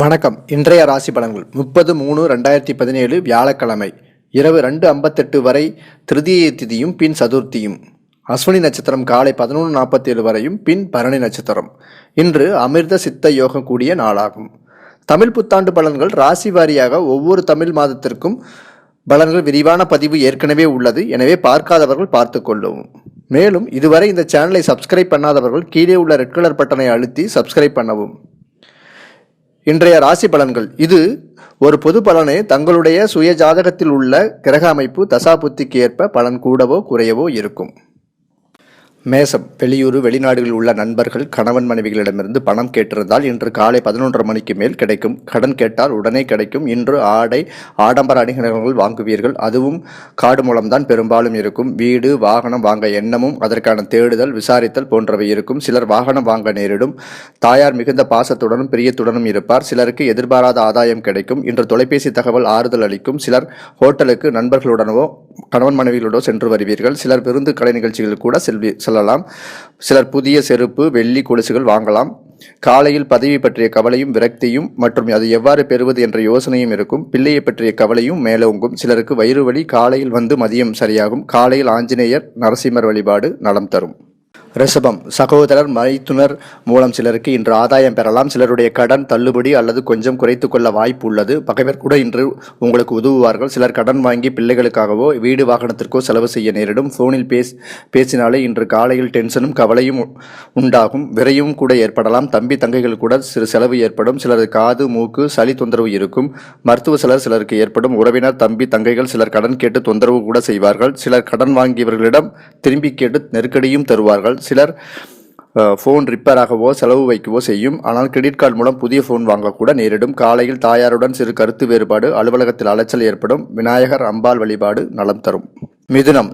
வணக்கம். இன்றைய ராசி பலன்கள். முப்பது மூணு ரெண்டாயிரத்தி பதினேழு வியாழக்கிழமை. இரவு ரெண்டு ஐம்பத்தெட்டு வரை திருதிய திதியும் பின் சதுர்த்தியும். அஸ்வினி நட்சத்திரம் காலை பதினொன்று நாற்பத்தேழு வரையும் பின் பரணி நட்சத்திரம். இன்று அமிர்த சித்த யோகம் கூடிய நாளாகும். தமிழ் புத்தாண்டு பலன்கள் ராசி வாரியாக ஒவ்வொரு தமிழ் மாதத்திற்கும் பலன்கள் விரிவான பதிவு ஏற்கனவே உள்ளது. எனவே பார்க்காதவர்கள் பார்த்து கொள்ளவும் மேலும் இதுவரை இந்த சேனலை சப்ஸ்கிரைப் பண்ணாதவர்கள் கீழே உள்ள ரெட் கலர் பட்டனை அழுத்தி சப்ஸ்கிரைப் பண்ணவும். இன்றைய ராசி பலன்கள். இது ஒரு பொது பலனே. தங்களுடைய சுய ஜாதகத்தில் உள்ள கிரக அமைப்பு தசாபுத்திக்கு ஏற்ப பலன் கூடவோ குறையவோ இருக்கும். மேசம் வெளியூர் வெளிநாடுகளில் உள்ள நண்பர்கள் கணவன் மனைவிகளிடமிருந்து பணம் கேட்டிருந்தால் இன்று காலை பதினொன்றரை மணிக்கு மேல் கிடைக்கும். கடன் கேட்டால் உடனே கிடைக்கும். இன்று ஆடை ஆடம்பர அணிகலன்கள் வாங்குவீர்கள். அதுவும் காடு மூலம்தான் பெரும்பாலும் இருக்கும். வீடு வாகனம் வாங்க எண்ணமும் அதற்கான தேடுதல் விசாரித்தல் போன்றவை இருக்கும். சிலர் வாகனம் வாங்க நேரிடும். தாயார் மிகுந்த பாசத்துடனும் பிரியத்துடனும் இருப்பார். சிலருக்கு எதிர்பாராத ஆதாயம் கிடைக்கும். இன்று தொலைபேசி தகவல் ஆறுதல் அளிக்கும். சிலர் ஹோட்டலுக்கு நண்பர்களுடனோ கணவன் மனைவிகளோடோ சென்று வருவீர்கள். சிலர் விருந்து கலை நிகழ்ச்சிகள் கூட செல்வி செல்லலாம். சிலர் புதிய செருப்பு வெள்ளி கொலுசுகள் வாங்கலாம். காலையில் பதவி பற்றிய கவலையும் விரக்தியும் மற்றும் அது எவ்வாறு பெறுவது என்ற யோசனையும் இருக்கும். பிள்ளையை பற்றிய கவலையும் மேலோங்கும். சிலருக்கு வயிறு வலி காலையில் வந்து மதியம் சரியாகும். காலையில் ஆஞ்சநேயர் நரசிம்மர் வழிபாடு நலம் தரும். ரிஷபம். சகோதரர் மைத்துனர் மூலம் சிலருக்கு இன்று ஆதாயம் பெறலாம். சிலருடைய கடன் தள்ளுபடி அல்லது கொஞ்சம் குறைத்து கொள்ள வாய்ப்பு உள்ளது. பகைவர் கூட இன்று உங்களுக்கு உதவுவார்கள். சிலர் கடன் வாங்கி பிள்ளைகளுக்காகவோ வீடு வாகனத்திற்கோ செலவு செய்ய நேரிடும். ஃபோனில் பேஸ் பேசினாலே இன்று காலையில் டென்ஷனும் கவலையும் உண்டாகும். விரையும் கூட ஏற்படலாம். தம்பி தங்கைகள் கூட சிறு செலவு ஏற்படும். சிலருக்கு காது மூக்கு சளி தொந்தரவு இருக்கும். மருத்துவ சிலர் சிலருக்கு ஏற்படும். உறவினர் தம்பி தங்கைகள் சிலர் கடன் கேட்டு தொந்தரவு கூட செய்வார்கள். சிலர் கடன் வாங்கியவர்களிடம் திரும்பி கேட்டு நெருக்கடியும் தருவார்கள். சிலர் ஃபோன் ரிப்பேராகவோ செலவு வைக்கவோ செய்யும். ஆனால் கிரெடிட் கார்டு மூலம் புதிய ஃபோன் வாங்கக்கூட நேரிடும். காலையில் தாயாருடன் சிறு கருத்து வேறுபாடு அலுவலகத்தில் அலைச்சல் ஏற்படும். விநாயகர் அம்பாள் வழிபாடு நலம் தரும். மிதுனம்.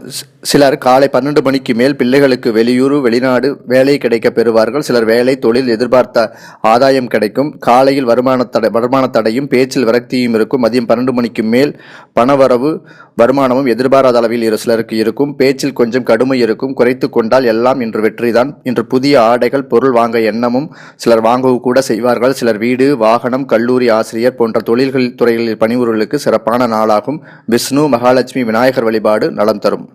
சிலர் காலை பன்னெண்டு மணிக்கு மேல் பிள்ளைகளுக்கு வெளியூர் வெளிநாடு வேலை கிடைக்க பெறுவார்கள். சிலர் வேலை தொழில் எதிர்பார்த்த ஆதாயம் கிடைக்கும். காலையில் வருமான தடை வருமான தடையும் பேச்சில் விரக்தியும் இருக்கும். மதியம் பன்னெண்டு மணிக்கு மேல் பணவரவு வருமானமும் எதிர்பாராத அளவில் இரு சிலருக்கு இருக்கும். பேச்சில் கொஞ்சம் கடுமை இருக்கும். குறைத்து கொண்டால் எல்லாம் இன்று வெற்றிதான். இன்று புதிய ஆடைகள் பொருள் வாங்க எண்ணமும் சிலர் வாங்கவும் கூட செய்வார்கள். சிலர் வீடு வாகனம் கல்லூரி ஆசிரியர் போன்ற தொழில்கள் துறைகளில் பணிபுரிகளுக்கு சிறப்பான நாளாகும். விஷ்ணு மகாலட்சுமி விநாயகர் வழிபாடு நலம் தரும்.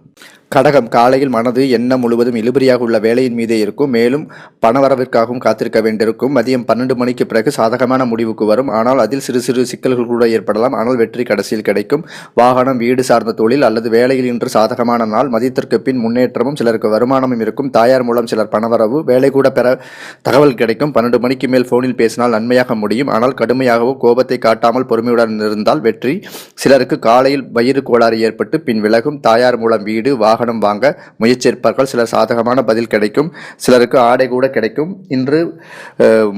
கடகம் காலையில் மனது எண்ணம் முழுவதும் இழுபறியாக உள்ள வேலையின் மீதே இருக்கும். மேலும் பணவரவிற்காகவும் காத்திருக்க வேண்டியிருக்கும். மதியம் பன்னெண்டு மணிக்கு பிறகு சாதகமான முடிவுக்கு வரும். ஆனால் அதில் சிறு சிறு சிக்கல்கள் கூட ஏற்படலாம். ஆனால் வெற்றி கடைசியில் கிடைக்கும். வாகனம் வீடு சார்ந்த தொழில் அல்லது வேலையில் இன்று சாதகமான நாள். மதியத்திற்கு பின் முன்னேற்றமும் சிலருக்கு வருமானமும் இருக்கும். தாயார் மூலம் சிலர் பணவரவு வேலை கூட பெற தகவல் கிடைக்கும். பன்னெண்டு மணிக்கு மேல் போனில் பேசினால் நன்மையாக முடியும். ஆனால் கடுமையாகவோ கோபத்தை காட்டாமல் பொறுமையுடன் இருந்தால் வெற்றி. சிலருக்கு காலையில் வயிறு கோளாறு ஏற்பட்டு பின் விலகும். தாயார் மூலம் வீடு வாகனம் வாங்க முயற்சியிருப்பார்கள் சிலர் சாதகமான பதில் கிடைக்கும் சிலருக்கு ஆடை கூட கிடைக்கும். இன்று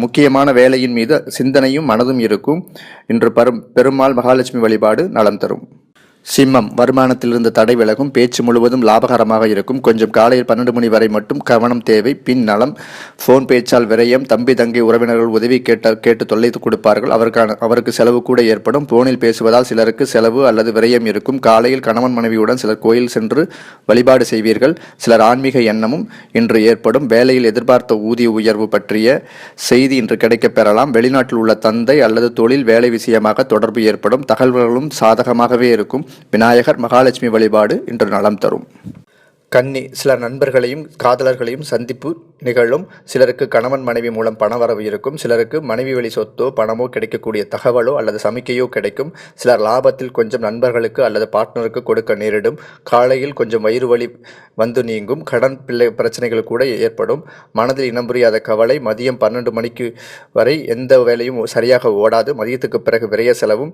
முக்கியமான வேலையின் மீது சிந்தனையும் மனதும் இருக்கும். இன்று பெரும் பெருமாள் மகாலட்சுமி வழிபாடு நலம் தரும். சிம்மம் வருமானத்திலிருந்து தடை விலகும் பேச்சு முழுவதும் லாபகரமாக இருக்கும். கொஞ்சம் காலையில் பன்னெண்டு மணி வரை மட்டும் கவனம் தேவை பின் நலம். ஃபோன் பேச்சால் விரயம் தம்பி தங்கை உறவினர்கள் உதவி கேட்ட கேட்டு தொல்லை கொடுப்பார்கள். அவருக்கான அவருக்கு செலவு கூட ஏற்படும். போனில் பேசுவதால் சிலருக்கு செலவு அல்லது விரயம் இருக்கும். காலையில் கணவன் மனைவியுடன் சிலர் கோயில் சென்று வழிபாடு செய்வீர்கள். சிலர் ஆன்மீக எண்ணமும் இன்று ஏற்படும். வேலையில் எதிர்பார்த்த ஊதிய உயர்வு பற்றிய செய்தி இன்று கிடைக்கப் பெறலாம். வெளிநாட்டில் உள்ள தந்தை அல்லது தொழில் வேலை விஷயமாக தொடர்பு ஏற்படும். தகவல்களும் சாதகமாகவே இருக்கும். விநாயகர் மகாலட்சுமி வழிபாடு இன்று நலம் தரும். கன்னி சில நண்பர்களையும் காதலர்களையும் சந்திப்பு நிகழும். சிலருக்கு கணவன் மனைவி மூலம் பணவரவு இருக்கும். சிலருக்கு மனைவி வழி சொத்தோ பணமோ கிடைக்கக்கூடிய தகவலோ அல்லது சமிக்கையோ கிடைக்கும். சிலர் லாபத்தில் கொஞ்சம் நண்பர்களுக்கு அல்லது பார்ட்னருக்கு கொடுக்க நேரிடும். காலையில் கொஞ்சம் வயிறு வலி வந்து நீங்கும். கடன் பிள்ளை பிரச்சனைகள் கூட ஏற்படும். மனதில் இனம் புரியாத கவலை. மதியம் பன்னெண்டு மணிக்கு வரை எந்த வேலையும் சரியாக ஓடாது. மதியத்துக்கு பிறகு விரைய செலவும்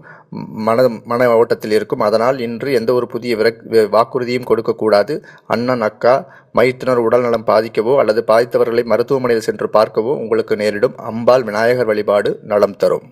மன மன ஓட்டத்தில் இருக்கும். அதனால் இன்று எந்த ஒரு புதிய விரக் வாக்குறுதியும் கொடுக்கக்கூடாது அண்ணன் அக்கா மைத்துனர் உடல்நலம் பாதிக்கவோ அல்லது பாதித்தவர்களை மருத்துவமனையில் சென்று பார்க்கவோ உங்களுக்கு நேரிடும் அம்பாள் விநாயகர் வழிபாடு நலம் தரும்.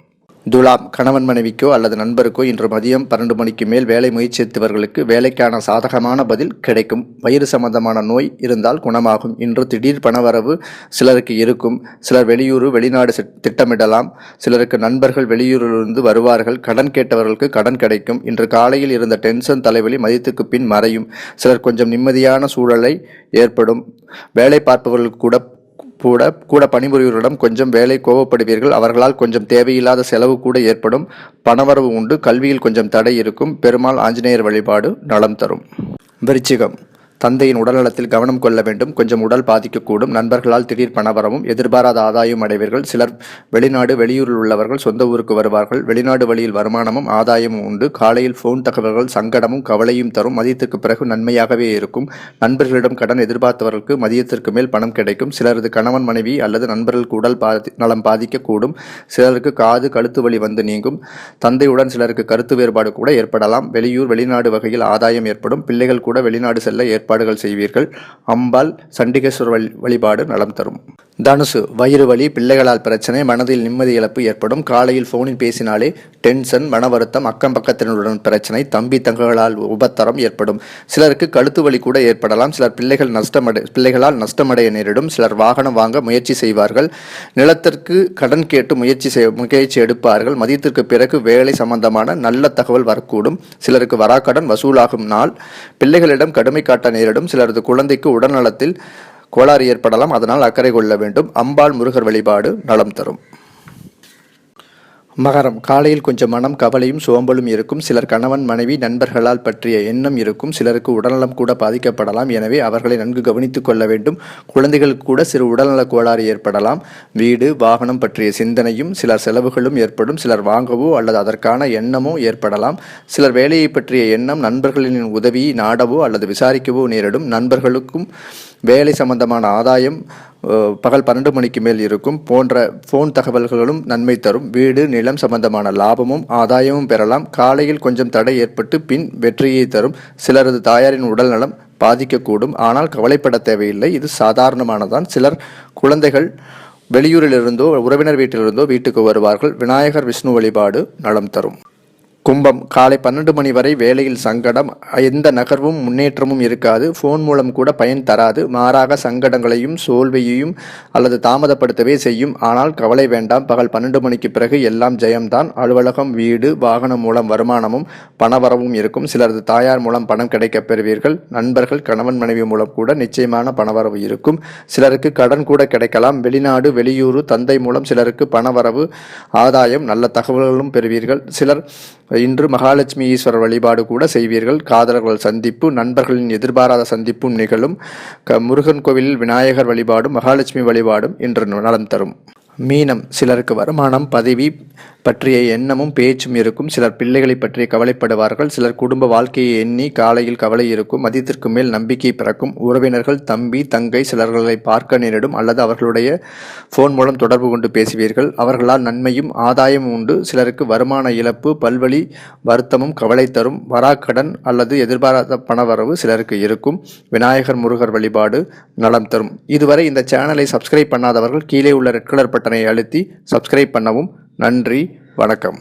துலாம் கணவன் மனைவிக்கோ அல்லது நண்பருக்கோ இன்று மதியம் பன்னெண்டு மணிக்கு மேல் வேலை முயற்சித்தவர்களுக்கு வேலைக்கான சாதகமான பதில் கிடைக்கும். வயிறு சம்பந்தமான நோய் இருந்தால் குணமாகும். இன்று திடீர் பணவரவு சிலருக்கு இருக்கும். சிலர் வெளியூர் வெளிநாடு திட்டமிடலாம். சிலருக்கு நண்பர்கள் வெளியூரிலிருந்து வருவார்கள். கடன் கேட்டவர்களுக்கு கடன் கிடைக்கும். இன்று காலையில் இருந்த டென்ஷன் தலைவலி மதியத்துக்கு பின் மறையும். சிலர் கொஞ்சம் நிம்மதியான சூழலை ஏற்படும். வேலை பார்ப்பவர்களுக்கு கூட கூட கூட பணிபுரிவர்களிடம் கொஞ்சம் வேலை கோபப்படுவீர்கள். அவர்களால் கொஞ்சம் தேவையில்லாத செலவு கூட ஏற்படும். பணவரவு உண்டு. கல்வியில் கொஞ்சம் தடை இருக்கும். பெருமாள் ஆஞ்சநேயர் வழிபாடு நலம் தரும். விருச்சிகம். தந்தையின் உடல்நலத்தில் கவனம் கொள்ள வேண்டும். கொஞ்சம் உடல் பாதிக்கக்கூடும். நண்பர்களால் திடீர் பணவரமும் எதிர்பாராத ஆதாயம் அடைவீர்கள். சிலர் வெளிநாடு வெளியூரில் உள்ளவர்கள் சொந்த ஊருக்கு வருவார்கள். வெளிநாடு வழியில் வருமானமும் ஆதாயமும் உண்டு. காலையில் ஃபோன் தகவல்கள் சங்கடமும் கவலையும் தரும். மதியத்துக்கு பிறகு நன்மையாகவே இருக்கும். நண்பர்களிடம் கடன் எதிர்பார்த்தவர்களுக்கு மதியத்திற்கு மேல் பணம் கிடைக்கும். சிலரது கணவன் மனைவி அல்லது நண்பர்களுக்கு உடல் பாதி நலம் பாதிக்கக்கூடும். சிலருக்கு காது கழுத்து வலி வந்து நீங்கும். தந்தையுடன் சிலருக்கு கருத்து வேறுபாடு கூட ஏற்படலாம். வெளியூர் வெளிநாடு வகையில் ஆதாயம் ஏற்படும். பிள்ளைகள் கூட வெளிநாடு செல்ல வழிபாடுகள் செய்வீர்கள். அம்பாள் சண்டிகேஸ்வரர் வழி வழிபாடு நலம் தரும். தனுசு வயிறு வலி பிள்ளைகளால் பிரச்சனை மனதில் நிம்மதி இழப்பு ஏற்படும். காலையில் ஃபோனில் பேசினாலே டென்ஷன் மன வருத்தம் அக்கம் பக்கத்தினருடன் பிரச்சனை தம்பி தங்கங்களால் உபத்தரம் ஏற்படும். சிலருக்கு கழுத்து வலி கூட ஏற்படலாம். சிலர் பிள்ளைகள் நஷ்டமடை பிள்ளைகளால் நஷ்டமடைய நேரிடும். சிலர் வாகனம் வாங்க முயற்சி செய்வார்கள். நிலத்திற்கு கடன் கேட்டு முயற்சி செய் முயற்சி எடுப்பார்கள். மதியத்திற்கு பிறகு வேலை சம்பந்தமான நல்ல தகவல் வரக்கூடும். சிலருக்கு வராக்கடன் வசூலாகும். நாள் பிள்ளைகளிடம் கடுமை காட்ட நேரிடும். சிலரது குழந்தைக்கு உடல்நலத்தில் கோளாறு ஏற்படலாம். அதனால் அக்கறை கொள்ள வேண்டும். அம்பாள் முருகர் வழிபாடு நலம் தரும். மகரம். காலையில் கொஞ்சம் மனம் கவலையும் சோம்பலும் இருக்கும். சிலர் கணவன் மனைவி நண்பர்களால் பற்றிய எண்ணம் இருக்கும். சிலருக்கு உடல்நலம் கூட பாதிக்கப்படலாம். எனவே அவர்களை நன்கு கவனித்துக் கொள்ள வேண்டும். குழந்தைகளுக்கு கூட சிறு உடல்நலக் கோளாறு ஏற்படலாம். வீடு வாகனம் பற்றிய சிந்தனையும் சிலர் செலவுகளும் ஏற்படும். சிலர் வாங்கவோ அல்லது அதற்கான எண்ணமோ ஏற்படலாம். சிலர் வேலையை பற்றிய எண்ணம் நண்பர்களின் உதவியை நாடவோ அல்லது விசாரிக்கவோ நேரிடும். நண்பர்களுக்கும் வேலை சம்பந்தமான ஆதாயம் பகல் பன்னெண்டு மணிக்கு மேல் இருக்கும் போன்ற ஃபோன் தகவல்களும் நன்மை தரும். வீடு நிலம் சம்பந்தமான லாபமும் ஆதாயமும் பெறலாம். காலையில் கொஞ்சம் தடை ஏற்பட்டு பின் வெற்றியை தரும். சிலரது தாயாரின் உடல்நலம் பாதிக்கக்கூடும். ஆனால் கவலைப்பட தேவையில்லை. இது சாதாரணமானதான் சிலர் குழந்தைகள் வெளியூரிலிருந்தோ உறவினர் வீட்டிலிருந்தோ வீட்டுக்கு வருவார்கள். விநாயகர் விஷ்ணு வழிபாடு நலம் தரும். கும்பம். காலை பன்னெண்டு மணி வரை வேலையில் சங்கடம். எந்த நகர்வும் முன்னேற்றமும் இருக்காது. ஃபோன் மூலம் கூட பயன் தராது. மாறாக சங்கடங்களையும் சோல்வையையும் அல்லது தாமதப்படுத்தவே செய்யும். ஆனால் கவலை வேண்டாம். பகல் பன்னெண்டு மணிக்கு பிறகு எல்லாம் ஜெயம்தான். அலுவலகம் வீடு வாகனம் மூலம் வருமானமும் பணவரவும் இருக்கும். சிலரது தாயார் மூலம் பணம் கிடைக்கப் பெறுவீர்கள். நண்பர்கள் கணவன் மனைவி மூலம் கூட நிச்சயமான பணவரவு இருக்கும். சிலருக்கு கடன் கூட கிடைக்கலாம். வெளிநாடு வெளியூர் தந்தை மூலம் சிலருக்கு பணவரவு ஆதாயம் நல்ல தகவல்களும் பெறுவீர்கள். சிலர் இன்று மகாலட்சுமி ஈஸ்வரர் வழிபாடு கூட செய்வீர்கள். காதலர்கள் சந்திப்பு நண்பர்களின் எதிர்பாராத சந்திப்பும் நிகழும். க முருகன் கோவிலில் விநாயகர் வழிபாடும் மகாலட்சுமி வழிபாடும் இன்று நலம் தரும். மீனம். சிலருக்கு வருமானம் பதவி பற்றிய எண்ணமும் பேச்சும் இருக்கும். சிலர் பிள்ளைகளை பற்றி கவலைப்படுவார்கள். சிலர் குடும்ப வாழ்க்கையை எண்ணி காலையில் கவலை இருக்கும். மதியத்திற்கு மேல் நம்பிக்கை பிறக்கும். உறவினர்கள் தம்பி தங்கை சிலர்களை பார்க்க நேரிடும் அல்லது அவர்களுடைய ஃபோன் மூலம் தொடர்பு கொண்டு பேசுவீர்கள். அவர்களால் நன்மையும் ஆதாயமும் உண்டு. சிலருக்கு வருமான இழப்பு பல்வழி வருத்தமும் கவலை தரும். வராக்கடன் அல்லது எதிர்பாராத பணவரவு சிலருக்கு இருக்கும். விநாயகர் முருகர் வழிபாடு நலம் தரும். இதுவரை இந்த சேனலை சப்ஸ்கிரைப் பண்ணாதவர்கள் கீழே உள்ள ரெட் கலர் பட்டனை அழுத்தி சப்ஸ்கிரைப் பண்ணவும் நன்றி வணக்கம்.